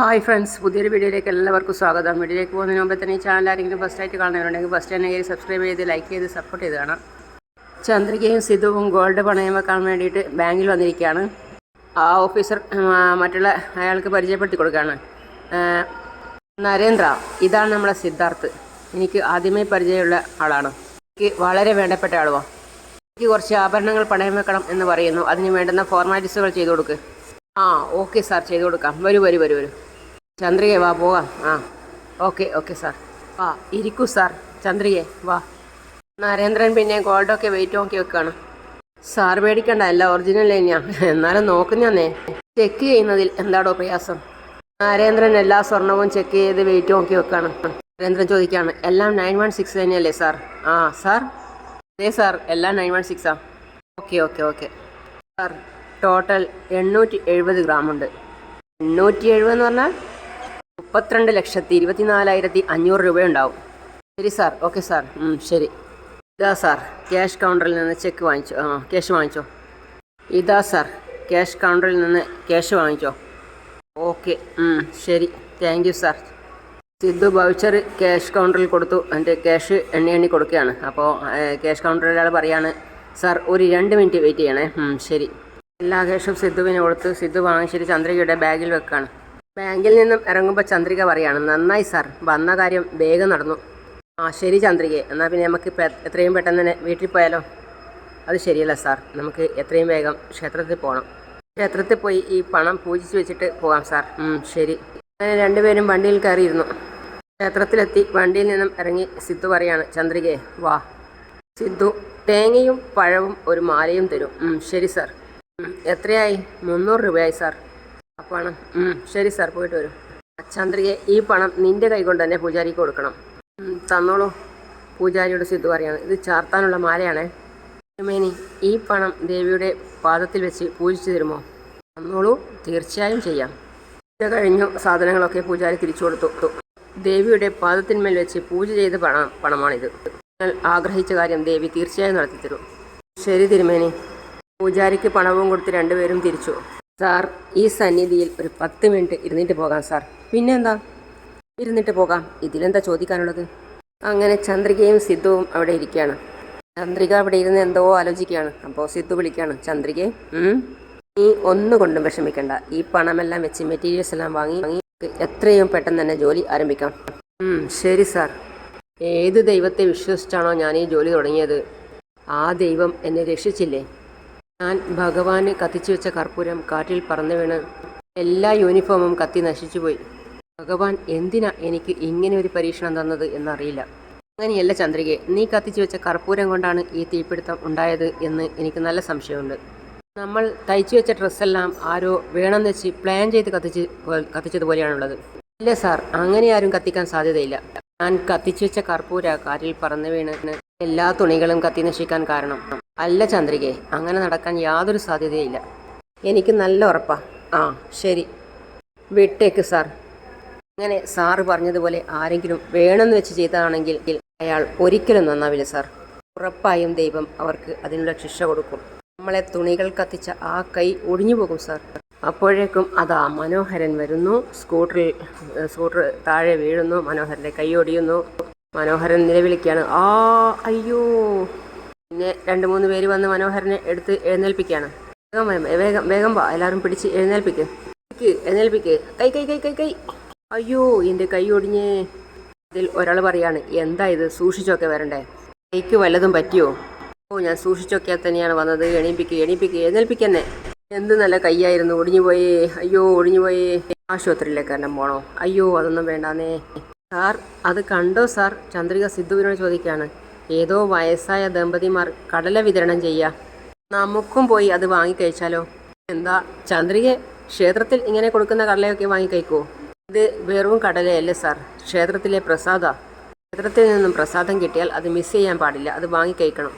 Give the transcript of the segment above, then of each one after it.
Hi friends പുതിയൊരു വീഡിയോയിലേക്ക് എല്ലാവർക്കും സ്വാഗതം. വീഡിയോയിലേക്ക് പോകുന്നതിന് മുമ്പ് തന്നെ ഈ ചാനൽ ആരെങ്കിലും ഫസ്റ്റ് ആയിട്ട് കാണുന്നവരുണ്ടെങ്കിൽ ഫസ്റ്റ് തന്നെ കയറി സബ്സ്ക്രൈബ് ചെയ്ത് ലൈക്ക് ചെയ്ത് സപ്പോർട്ട് ചെയ്ത് കാണാം. ചന്ദ്രികയും സിധുവും ഗോൾഡ് പണയം വെക്കാൻ വേണ്ടിയിട്ട് ബാങ്കിൽ വന്നിരിക്കുകയാണ്. ആ ഓഫീസർ മറ്റുള്ള അയാൾക്ക് പരിചയപ്പെടുത്തി കൊടുക്കുകയാണ്. നരേന്ദ്ര ഇതാണ് നമ്മളെ സിദ്ധാർത്ഥ്. എനിക്ക് ആദ്യമേ പരിചയമുള്ള ആളാണ്. എനിക്ക് വളരെ വേണ്ടപ്പെട്ട ആളുവാ. എനിക്ക് കുറച്ച് ആഭരണങ്ങൾ പണയം വെക്കണം എന്ന് പറയുന്നു. അതിന് വേണ്ടുന്ന ഫോർമാലിറ്റീസുകൾ ചെയ്തു കൊടുക്ക്. ആ ഓക്കെ സാർ ചെയ്തു കൊടുക്കാം. വരൂ വരൂ വരൂ വരൂ. ചന്ദ്രികെ വാ പോകാം ആ. Okay okay sir. വാ ഇരിക്കൂ സാർ. ചന്ദ്രികെ വാ. നരേന്ദ്രൻ പിന്നെ ഗോൾഡൊക്കെ വെയിറ്റ് നോക്കി വെക്കാണ്. സാർ പേടിക്കണ്ട അല്ല ഒറിജിനൽ തന്നെയാ. എന്നാലും നോക്കുന്നേ ചെക്ക് ചെയ്യുന്നതിൽ എന്താടോ പ്രയാസം. നരേന്ദ്രൻ എല്ലാ സ്വർണവും ചെക്ക് ചെയ്ത് വെയിറ്റ് നോക്കി വെക്കാണ്. നരേന്ദ്രൻ ചോദിക്കുകയാണ് എല്ലാം നയൻ വൺ സിക്സ് തന്നെയല്ലേ സാർ? ആ സാർ? അതെ സാർ. എല്ലാം nine one സിക്സാ okay okay okay. Sir total എണ്ണൂറ്റി എഴുപത് ഗ്രാമുണ്ട്. എണ്ണൂറ്റി എഴുപത് എന്ന് പറഞ്ഞാൽ മുപ്പത്തിരണ്ട് ലക്ഷത്തി ഇരുപത്തിനാലായിരത്തി അഞ്ഞൂറ് രൂപയുണ്ടാവും. ശരി സാർ. Okay sir. ശരി. ഇതാ സാർ. ക്യാഷ് കൗണ്ടറിൽ നിന്ന് ചെക്ക് വാങ്ങിച്ചോ. ആ ക്യാഷ് വാങ്ങിച്ചോ. ഇതാ സാർ. ക്യാഷ് കൗണ്ടറിൽ നിന്ന് ക്യാഷ് വാങ്ങിച്ചോ. ഓക്കെ. ശരി. Thank you sir. Sidhu voucher cash കൗണ്ടറിൽ കൊടുത്തു. എന്റെ ക്യാഷ് എണ്ണി എണ്ണി കൊടുക്കുകയാണ്. അപ്പോൾ ക്യാഷ് കൗണ്ടറിൽ ഒരാൾ പറയാണ് സാർ ഒരു രണ്ട് മിനിറ്റ് വെയിറ്റ് ചെയ്യണേ. ശരി. എല്ലാ ക്യാഷും സിദ്ധുവിന് കൊടുത്ത് സിദ്ധു വാങ്ങിച്ചിട്ട് ചന്ദ്രികയുടെ ബാഗിൽ വെക്കാണ് ബാങ്കിൽ നിന്നും ഇറങ്ങുമ്പോൾ ചന്ദ്രിക പറയാണ് നന്നായി സാർ വന്ന കാര്യം വേഗം നടന്നു. ആ ശരി ചന്ദ്രികയെ എന്നാൽ പിന്നെ നമുക്ക് എത്രയും പെട്ടെന്ന് തന്നെ വീട്ടിൽ പോയാലോ? അത് ശരിയല്ല സാർ നമുക്ക് എത്രയും വേഗം ക്ഷേത്രത്തിൽ പോകണം ക്ഷേത്രത്തിൽ പോയി ഈ പണം പൂജിച്ച് വെച്ചിട്ട് പോകാം സാർ. ശരി. അങ്ങനെ രണ്ടുപേരും വണ്ടിയിൽ കയറിയിരുന്നു. ക്ഷേത്രത്തിലെത്തി വണ്ടിയിൽ നിന്നും ഇറങ്ങി സിദ്ധു പറയാണ് ചന്ദ്രികയെ വാ. സിദ്ധു തേങ്ങയും പഴവും ഒരു മാലയും തരും. ശരി സാർ. എത്രയായി? മുന്നൂറ് രൂപയായി സാർ. പണം ശരി സാർ പോയിട്ട് വരും. ചന്ദ്രിയെ ഈ പണം നിന്റെ കൈ കൊണ്ട് തന്നെ പൂജാരിക്ക് കൊടുക്കണം. തന്നോളൂ. പൂജാരിയുടെ സിദ്ധു പറയാണ്. ഇത് ചാർത്താനുള്ള മാലയാണേ. മേനി ഈ പണം ദേവിയുടെ പാദത്തിൽ വെച്ച് പൂജിച്ചു തരുമോ? തന്നോളൂ. തീർച്ചയായും ചെയ്യാം. ഇത് കഴിഞ്ഞു. സാധനങ്ങളൊക്കെ പൂജാരി തിരിച്ചു കൊടുത്തു. ദേവിയുടെ പാദത്തിന്മേൽ വെച്ച് പൂജ ചെയ്ത പണം പണമാണിത്. നിങ്ങൾ ആഗ്രഹിച്ച കാര്യം ദേവി തീർച്ചയായും നടത്തിത്തരും. ശരി തിരുമേനി. പൂജാരിക്ക് പണവും കൊടുത്ത് രണ്ടുപേരും തിരിച്ചു. സാർ ഈ സന്നിധിയിൽ ഒരു പത്ത് മിനിറ്റ് ഇരുന്നിട്ട് പോകാം സാർ. പിന്നെന്താ? ഇരുന്നിട്ട് പോകാം. ഇതിലെന്താ ചോദിക്കാനുള്ളത്? അങ്ങനെ ചന്ദ്രികയും സിദ്ധുവും അവിടെ ഇരിക്കുകയാണ്. ചന്ദ്രിക അവിടെ ഇരുന്ന് എന്തോ ആലോചിക്കുകയാണ്. അപ്പോൾ സിദ്ധു വിളിക്കുകയാണ് ചന്ദ്രികയെ നീ ഒന്നുകൊണ്ടും വിഷമിക്കണ്ട. ഈ പണമെല്ലാം വെച്ച് മെറ്റീരിയൽസ് എല്ലാം വാങ്ങി വാങ്ങി എത്രയും പെട്ടെന്ന് തന്നെ ജോലി ആരംഭിക്കാം. ശരി സാർ. ഏത് ദൈവത്തെ വിശ്വസിച്ചാണോ ഞാൻ ഈ ജോലി തുടങ്ങിയത്? ആ ദൈവം എന്നെ രക്ഷിച്ചില്ലേ? ഞാൻ ഭഗവാന് കത്തിച്ചു വെച്ച കർപ്പൂരം കാറ്റിൽ പറന്നു വീണ് എല്ലാ യൂണിഫോമും കത്തി നശിച്ചുപോയി ഭഗവാൻ എന്തിനാ എനിക്ക് ഇങ്ങനെ ഒരു പരീക്ഷണം തന്നത് എന്നറിയില്ല. അങ്ങനെയല്ല ചന്ദ്രികെ നീ കത്തിച്ചു വെച്ച കർപ്പൂരം കൊണ്ടാണ് ഈ തീപിടുത്തം ഉണ്ടായത് എന്ന് എനിക്ക് നല്ല സംശയമുണ്ട്. നമ്മൾ തയ്ച്ചു വെച്ച ഡ്രസ്സെല്ലാം ആരോ വേണമെന്ന് വെച്ച് പ്ലാൻ ചെയ്ത് കത്തിച്ച് കത്തിച്ചതുപോലെയാണുള്ളത്. ഇല്ല സാർ അങ്ങനെ ആരും കത്തിക്കാൻ സാധ്യതയില്ല. ഞാൻ കത്തിച്ചു വെച്ച കർപ്പൂര കാറ്റിൽ പറന്നു വീണ് എല്ലാ തുണികളും കത്തി നശിക്കാൻ കാരണം. അല്ല ചന്ദ്രികെ അങ്ങനെ നടക്കാൻ യാതൊരു സാധ്യതയില്ല. എനിക്ക് നല്ല ഉറപ്പാ. ആ ശരി. വിട്ടേക്ക് സാർ. അങ്ങനെ സാറ് പറഞ്ഞതുപോലെ ആരെങ്കിലും വേണമെന്ന് വെച്ച് ചെയ്തതാണെങ്കിൽ അയാൾ ഒരിക്കലും നന്നാവില്ല സാർ. ഉറപ്പായും ദൈവം അവർക്ക് അതിനുള്ള ശിക്ഷ കൊടുക്കും. നമ്മളെ തുണികൾ കത്തിച്ച ആ കൈ ഒഴിഞ്ഞു പോകും സാർ. അപ്പോഴേക്കും അതാ മനോഹരൻ വരുന്നു. സ്കൂട്ടറിൽ സ്കൂട്ടർ താഴെ വീഴുന്നു. മനോഹരന്റെ കൈ ഒടിയുന്നു. മനോഹരൻ നിലവിളിക്കുകയാണ് ആ അയ്യോ. പിന്നെ രണ്ട് മൂന്ന് പേര് വന്ന് മനോഹരനെ എടുത്ത് എഴുന്നേൽപ്പിക്കുകയാണ് വേഗം വേഗം വേഗം വാ. എല്ലാവരും പിടിച്ച് എഴുന്നേൽപ്പിക്ക്. എഴുന്നേൽപ്പിക്ക്, കൈ കൈ കൈ കൈ കൈ. അയ്യോ എന്റെ കൈ ഒടിഞ്ഞേ. ഇതിൽ ഒരാൾ പറയാണ് എന്താ ഇത്? സൂക്ഷിച്ചൊക്കെ വരണ്ടേ? കൈക്ക് വല്ലതും പറ്റിയോ? ഓ ഞാൻ സൂക്ഷിച്ചൊക്കെ തന്നെയാണ് വന്നത്. എണീപ്പിക്ക് എണീപ്പിക്ക്. എഴുന്നേൽപ്പിക്കന്നെ എന്ത് നല്ല കൈയായിരുന്നു. ഒടിഞ്ഞുപോയേ അയ്യോ ഒടിഞ്ഞുപോയേ ആശുപത്രിയിലേക്ക് തന്നെ പോണോ? അയ്യോ അതൊന്നും വേണ്ടാന്നേ. സാർ അത് കണ്ടോ സാർ? ചന്ദ്രിക സിദ്ധുവിനോട് ചോദിക്കുകയാണ്. ഏതോ വയസ്സായ ദമ്പതിമാർ കടല വിതരണം ചെയ്യുക നമുക്കും പോയി അത് വാങ്ങിക്കഴിച്ചാലോ? എന്താ ചന്ദ്രിക ക്ഷേത്രത്തിൽ ഇങ്ങനെ കൊടുക്കുന്ന കടലയൊക്കെ വാങ്ങിക്കഴിക്കുമോ ഇത് വെറും കടലയല്ലേ സാർ? ക്ഷേത്രത്തിലെ പ്രസാദ. ക്ഷേത്രത്തിൽ നിന്നും പ്രസാദം കിട്ടിയാൽ അത് മിസ് ചെയ്യാൻ പാടില്ല. അത് വാങ്ങിക്കഴിക്കണം.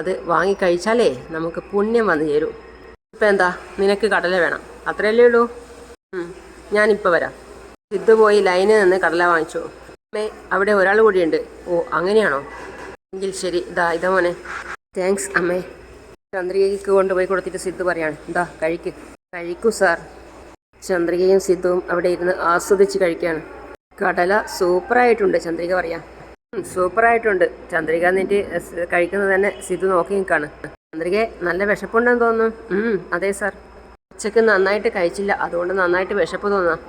അത് വാങ്ങിക്കഴിച്ചാലേ നമുക്ക് പുണ്യം വന്നു ചേരും. ഇപ്പം എന്താ? നിനക്ക് കടല വേണം. അത്രയല്ലേ ഉള്ളൂ? ഞാനിപ്പോൾ വരാം. സിദ്ധു പോയി ലൈനിൽ നിന്ന് കടല വാങ്ങിച്ചു. അമ്മേ അവിടെ ഒരാൾ കൂടിയുണ്ട്. ഓ അങ്ങനെയാണോ? എങ്കിൽ ശരി. ഇതാ ഇതാ മോനെ. താങ്ക്സ് അമ്മേ. ചന്ദ്രികയ്ക്ക് കൊണ്ടുപോയി കൊടുത്തിട്ട് സിദ്ധു പറയാണ്. ഇതാ കഴിക്ക്. കഴിക്കൂ സാർ ചന്ദ്രികയും സിദ്ധുവും അവിടെ ഇരുന്ന് ആസ്വദിച്ച് കഴിക്കുകയാണ് കടല സൂപ്പറായിട്ടുണ്ട് ചന്ദ്രിക പറയാം. സൂപ്പറായിട്ടുണ്ട്. ചന്ദ്രിക എന്നിട്ട് കഴിക്കുന്നത് തന്നെ സിദ്ധു നോക്കി നിൽക്കാണ് ചന്ദ്രികയെ നല്ല വിശപ്പുണ്ടെന്ന് തോന്നുന്നു. അതെ സാർ ഉച്ചയ്ക്ക് നന്നായിട്ട് കഴിച്ചില്ല. അതുകൊണ്ട് നന്നായിട്ട് വിശപ്പ് തോന്നാം.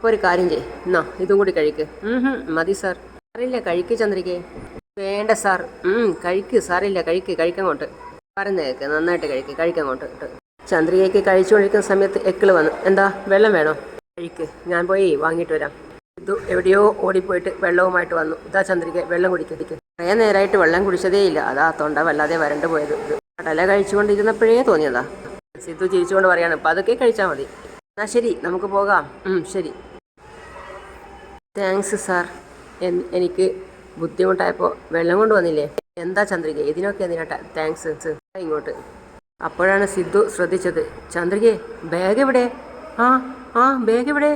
അപ്പോൾ ഒരു കാര്യം ചെയ് എന്നാ ഇതും കൂടി കഴിക്ക്. മതി സാർ. സാറില്ല കഴിക്ക് ചന്ദ്രികയെ വേണ്ട സാർ. കഴിക്ക് സാറില്ല കഴിക്ക് കഴിക്കങ്ങോട്ട്. പറഞ്ഞ കേക്ക് നന്നായിട്ട് കഴിക്ക് കഴിക്കങ്ങോട്ട്. ചന്ദ്രികയ്ക്ക് കഴിച്ചുകൊണ്ടിരിക്കുന്ന സമയത്ത് എക്കിൾ വന്നു എന്താ വെള്ളം വേണോ? കഴിക്ക് ഞാൻ പോയി വാങ്ങിയിട്ട് വരാം. ഇത് എവിടെയോ ഓടിപ്പോയിട്ട് വെള്ളവുമായിട്ട് വന്നു. ഇതാ ചന്ദ്രിക വെള്ളം കുടിക്കടിക്ക്. കുറേ നേരമായിട്ട് വെള്ളം കുടിച്ചതേ ഇല്ല. അതാ തൊണ്ട വല്ലാതെ വരണ്ടു പോയത്. കടല കഴിച്ചുകൊണ്ടിരുന്നപ്പോഴേ തോന്നിയതാ. സിദ്ധു ചിരിച്ചുകൊണ്ട് പറയാണ് പതുക്കെ കഴിച്ചാൽ മതി. എന്നാ ശരി നമുക്ക് പോകാം. ശരി. താങ്ക്സ് സാർ എനിക്ക് ബുദ്ധിമുട്ടായപ്പോൾ വെള്ളം കൊണ്ട് വന്നില്ലേ? എന്താ ചന്ദ്രിക? ഇതിനൊക്കെ എന്തിനാ താങ്ക്സ് ഇങ്ങോട്ട്. അപ്പോഴാണ് സിദ്ധു ശ്രദ്ധിച്ചത്. ചന്ദ്രികയെ ബാഗ് എവിടെ? ആ ആ ബാഗ് എവിടെ?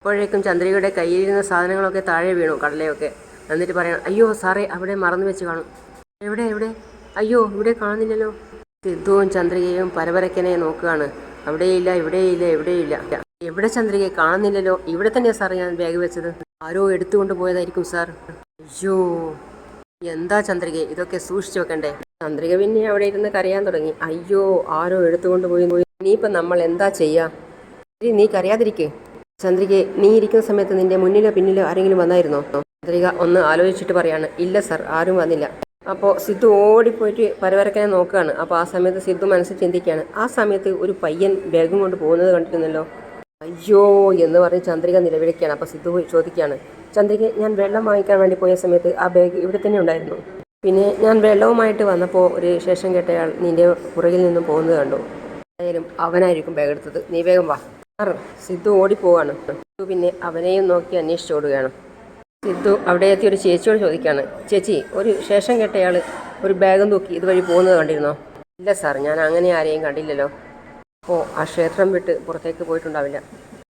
അപ്പോഴേക്കും ചന്ദ്രികയുടെ കയ്യിലിരുന്ന സാധനങ്ങളൊക്കെ താഴെ വീണു കടലയൊക്കെ. എന്നിട്ട് പറയണം അയ്യോ സാറേ അവിടെ മറന്നു വെച്ച് കാണും. എവിടെ എവിടെ? അയ്യോ ഇവിടെ കാണുന്നില്ലല്ലോ. സിദ്ധുവും ചന്ദ്രികയും പരപരക്കനെ നോക്കുകയാണ്. അവിടെയില്ല ഇവിടെയില്ല എവിടെയില്ല എവിടെ ചന്ദ്രികയെ കാണുന്നില്ലല്ലോ? ഇവിടെ തന്നെയാ സാർ ഞാൻ ബാഗ് വെച്ചത്. ആരോ എടുത്തുകൊണ്ട് പോയതായിരിക്കും സാർ. അയ്യോ എന്താ ചന്ദ്രിക ഇതൊക്കെ സൂക്ഷിച്ചു വെക്കണ്ടേ? ചന്ദ്രിക പിന്നെ അവിടെ ഇരുന്ന് കരയാൻ തുടങ്ങി. അയ്യോ ആരോ എടുത്തുകൊണ്ട് പോയി പോയി ഇനിയിപ്പോൾ നമ്മൾ എന്താ ചെയ്യാ? ശരി, നീ കരയാതിരിക്കേ. ചന്ദ്രിക നീ ഇരിക്കുന്ന സമയത്ത് നിന്റെ മുന്നിലോ പിന്നിലോ ആരെങ്കിലും വന്നായിരുന്നോ? ചന്ദ്രിക ഒന്ന് ആലോചിച്ചിട്ട് പറയാണ്. ഇല്ല സർ ആരും വന്നില്ല. അപ്പോൾ സിദ്ധു ഓടിപ്പോയിട്ട് പരവരക്കനെ നോക്കുകയാണ്. അപ്പോൾ ആ സമയത്ത് സിദ്ധു മനസ്സിൽ ചിന്തിക്കുകയാണ് ആ സമയത്ത് ഒരു പയ്യൻ ബാഗും കൊണ്ട് പോകുന്നത് കണ്ടിരുന്നല്ലോ? അയ്യോ എന്ന് പറഞ്ഞ് ചന്ദ്രിക നിലവിളിക്കുകയാണ്. അപ്പോൾ സിദ്ധു ചോദിക്കുകയാണ് ചന്ദ്രിക ഞാൻ വെള്ളം വാങ്ങിക്കാൻ വേണ്ടി പോയ സമയത്ത് ആ ബാഗ് ഇവിടെ തന്നെ ഉണ്ടായിരുന്നു. പിന്നെ ഞാൻ വെള്ളവുമായിട്ട് വന്നപ്പോൾ ഒരു ശേഷം കേട്ടയാൾ നിന്റെ പുറകിൽ നിന്നും പോകുന്നത് കണ്ടു. ആയാലും അവനായിരിക്കും ബാഗ് എടുത്തത്. നീ വേഗം വാ. സിദ്ധു ഓടിപ്പോവാണ്. പിന്നെ അവനെയും നോക്കി അന്വേഷിച്ച് ഓടുകയാണ്. സിദ്ധു അവിടെ എത്തി ഒരു ചേച്ചിയോട് ചോദിക്കുകയാണ് ചേച്ചി ഒരു ശേഷം കേട്ടയാൾ ഒരു ബാഗും തൂക്കി ഇതുവഴി പോകുന്നത് കണ്ടിരുന്നോ? ഇല്ല സാർ ഞാൻ അങ്ങനെ ആരെയും കണ്ടില്ലല്ലോ. അപ്പോൾ ആ ക്ഷേത്രം വിട്ട് പുറത്തേക്ക് പോയിട്ടുണ്ടാവില്ല.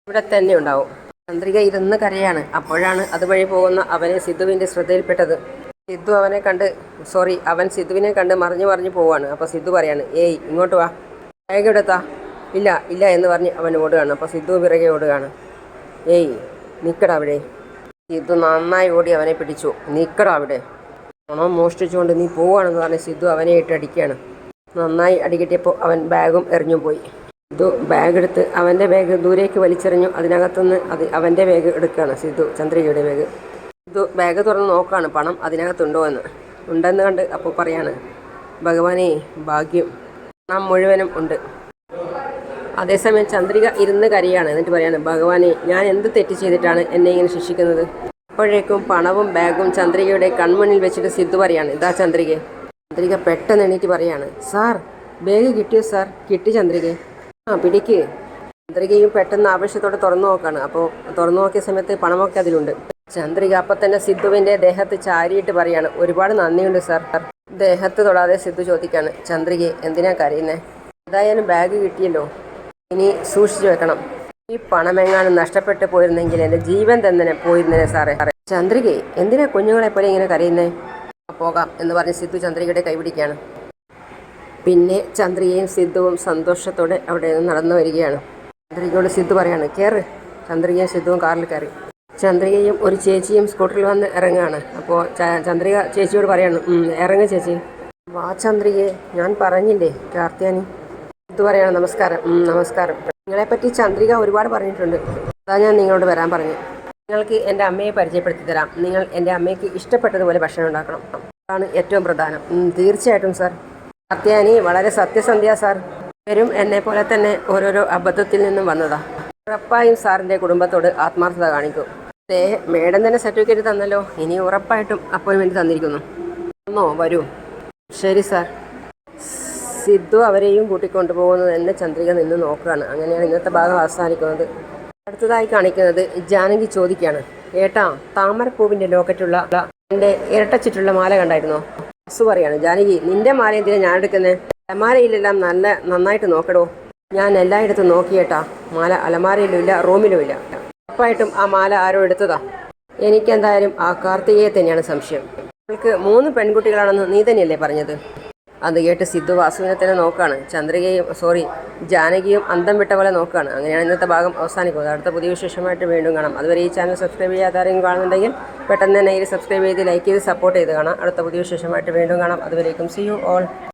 ഇവിടെ തന്നെ ഉണ്ടാവും. ചന്ദ്രിക ഇരുന്ന് കരയാണ്. അപ്പോഴാണ് അതുവഴി പോകുന്ന അവനെ സിദ്ധുവിന്റെ ശ്രദ്ധയിൽപ്പെട്ടത്. സിദ്ധു അവനെ കണ്ട് സോറി അവൻ സിദ്ധുവിനെ കണ്ട് മറിഞ്ഞു മറിഞ്ഞു പോവാണ്. അപ്പോൾ സിദ്ധു പറയാണ് ഏയ് ഇങ്ങോട്ട് വാ. ബാഗ് എടുത്താ ഇല്ല ഇല്ല എന്ന് പറഞ്ഞ് അവൻ ഓടുകയാണ്. അപ്പോൾ സിദ്ധു പിറകെ ഓടുകയാണ്. ഏയ് നിൽക്കടാ അവിടെ. സിദ്ധു നന്നായി ഓടി അവനെ പിടിച്ചു. നീക്കടാ അവിടെ. പണം മോഷ്ടിച്ചുകൊണ്ട് നീ പോവാണെന്ന് പറഞ്ഞ് സിദ്ധു അവനെ ഇട്ട് അടിക്കുകയാണ്. നന്നായി അടികിട്ടിയപ്പോൾ അവൻ ബാഗും എറിഞ്ഞു പോയി. സിദ്ധു ബാഗ് എടുത്ത് അവന്റെ ബാഗ് ദൂരേക്ക് വലിച്ചെറിഞ്ഞു. അതിനകത്തുനിന്ന് അത് അവന്റെ ബാഗ് എടുക്കുകയാണ് സിദ്ധു ചന്ദ്രികയുടെ ബാഗ്. സിദ്ധു ബാഗ് തുറന്ന് നോക്കുകയാണ് പണം അതിനകത്തുണ്ടോ എന്ന്. ഉണ്ടെന്ന് കണ്ട് അപ്പോൾ പറയാണ് ഭഗവാനെ ഭാഗ്യം. നാം മുഴുവനും ഉണ്ട്. അതേസമയം ചന്ദ്രിക ഇരുന്ന് കരയാണ്. എന്നിട്ട് പറയാണ് ഭഗവാനെ ഞാൻ എന്ത് തെറ്റ് ചെയ്തിട്ടാണ് എന്നെ ഇങ്ങനെ ശിക്ഷിക്കുന്നത്? അപ്പോഴേക്കും പണവും ബാഗും ചന്ദ്രികയുടെ കൺമുന്നിൽ വെച്ചിട്ട് സിദ്ധു പറയാണ് ഇതാ ചന്ദ്രിക. ചന്ദ്രിക പെട്ടെന്ന് എണീറ്റ് പറയാണ് സാർ ബാഗ് കിട്ടിയോ സാർ? കിട്ടി ചന്ദ്രിക. ആ പിടിക്ക്. ചന്ദ്രികയും പെട്ടെന്ന് ആവശ്യത്തോടെ തുറന്നു നോക്കാണ്. അപ്പോൾ തുറന്നു നോക്കിയ സമയത്ത് പണമൊക്കെ അതിലുണ്ട്. ചന്ദ്രിക അപ്പം തന്നെ സിദ്ധുവിന്റെ ദേഹത്ത് ചാരിയിട്ട് പറയാണ് ഒരുപാട് നന്ദിയുണ്ട് സാർ. ദേഹത്ത് തൊടാതെ സിദ്ധു ചോദിക്കാണ് ചന്ദ്രികയെ എന്തിനാ കരയുന്നേ? എന്തായാലും ബാഗ് കിട്ടിയല്ലോ. ഇനി സൂക്ഷിച്ചു വെക്കണം. ഈ പണമെങ്ങാനും നഷ്ടപ്പെട്ടു പോയിരുന്നെങ്കിൽ എന്റെ ജീവൻ തന്നെ പോയിരുന്നേ സാറേ. ചന്ദ്രികെ എന്തിനാ കുഞ്ഞുങ്ങളെ പോലെ ഇങ്ങനെ കരയുന്നേ? പോകാം എന്ന് പറഞ്ഞ് സിദ്ധു ചന്ദ്രികയുടെ കൈപിടിക്കുകയാണ് പിന്നെ ചന്ദ്രികയും സിദ്ധുവും സന്തോഷത്തോടെ അവിടെ നിന്ന് നടന്നു വരികയാണ്. ചന്ദ്രികയോട് സിദ്ധു പറയാണ് കയറ് ചന്ദ്രികയും സിദ്ധുവും കാറിൽ കയറി. ചന്ദ്രികയും ഒരു ചേച്ചിയും സ്കൂട്ടറിൽ വന്ന് ഇറങ്ങുകയാണ്. അപ്പോൾ ചന്ദ്രിക ചേച്ചിയോട് പറയാണ് ഇറങ്ങ് ചേച്ചി. വാ ചന്ദ്രികയെ ഞാൻ പറഞ്ഞില്ലേ കാർത്തിയാനി ഇത് പറയണം. നമസ്കാരം. നമസ്കാരം. നിങ്ങളെപ്പറ്റി ചന്ദ്രിക ഒരുപാട് പറഞ്ഞിട്ടുണ്ട്. അതാ ഞാൻ നിങ്ങളോട് വരാൻ പറഞ്ഞു. നിങ്ങൾക്ക് എന്റെ അമ്മയെ പരിചയപ്പെടുത്തി തരാം. നിങ്ങൾ എന്റെ അമ്മയ്ക്ക് ഇഷ്ടപ്പെട്ടതുപോലെ ഭക്ഷണം ഉണ്ടാക്കണം. അതാണ് ഏറ്റവും പ്രധാനം. തീർച്ചയായിട്ടും സാർ. സത്യാനി വളരെ സത്യസന്ധ്യ സാർ. വരും എന്നെ പോലെ തന്നെ ഓരോരോ അബദ്ധത്തിൽ നിന്നും വന്നതാ. ഉറപ്പായും സാറിന്റെ കുടുംബത്തോട് ആത്മാർത്ഥത കാണിക്കൂ. മേഡം തന്നെ സർട്ടിഫിക്കറ്റ് തന്നല്ലോ. ഇനി ഉറപ്പായിട്ടും അപ്പോയിൻമെന്റ് തന്നിരിക്കുന്നു. വന്നോ വരൂ. ശരി സാർ. സിദ്ധു അവരെയും കൂട്ടിക്കൊണ്ടുപോകുന്നത് തന്നെ ചന്ദ്രിക നിന്ന് നോക്കുകയാണ്. അങ്ങനെയാണ് ഇന്നത്തെ ഭാഗം അവസാനിക്കുന്നത്. അടുത്തതായി കാണിക്കുന്നത് ജാനകി ചോദിക്കുകയാണ്. ഏട്ടാ താമരപ്പൂവിന്റെ ലോക്കറ്റുള്ള എന്റെ ഇരട്ടച്ചിട്ടുള്ള മാല കണ്ടായിരുന്നോ? അസു പറയാണ്. ജാനകി നിന്റെ മാല എന്തിനാ ഞാൻ എടുക്കുന്നത് അലമാരയിലെല്ലാം നല്ല നന്നായിട്ട് നോക്കടോ. ഞാൻ എല്ലായിടത്തും നോക്കിയേട്ടാ. മാല അലമാരയിലും ഇല്ല റൂമിലും ഇല്ല ഉറപ്പായിട്ടും ആ മാല ആരോ എടുത്തതാ. എനിക്കെന്തായാലും ആ കാർത്തികയെ തന്നെയാണ് സംശയം. അവൾക്ക് മൂന്ന് പെൺകുട്ടികളാണെന്ന് നീ തന്നെയല്ലേ പറഞ്ഞത്? അത് കേട്ട് സിദ്ധു വാസുവിനെ തന്നെ നോക്കുകയാണ് ചന്ദ്രികയും സോറി ജാനകിയും അന്തം വിട്ട പോലെ നോക്കുകയാണ് അങ്ങനെയാണ് ഇന്നത്തെ ഭാഗം അവസാനിക്കുന്നത്. അടുത്ത പുതിയ വിശേഷമായിട്ട് വീണ്ടും കാണാം. അതുവരെ ഈ ചാനൽ സബ്സ്ക്രൈബ് ചെയ്യാത്ത ആരെങ്കിലും കാണുന്നുണ്ടെങ്കിൽ പെട്ടെന്ന് തന്നെ ഈ സബ്സ്ക്രൈബ് ചെയ്ത് ലൈക്ക് ചെയ്ത് സപ്പോർട്ട് ചെയ്ത് കാണാം. അടുത്ത പുതിയ വിശേഷമായിട്ട് വീണ്ടും കാണാം. അതുവരേക്കും സി യു ഓൾ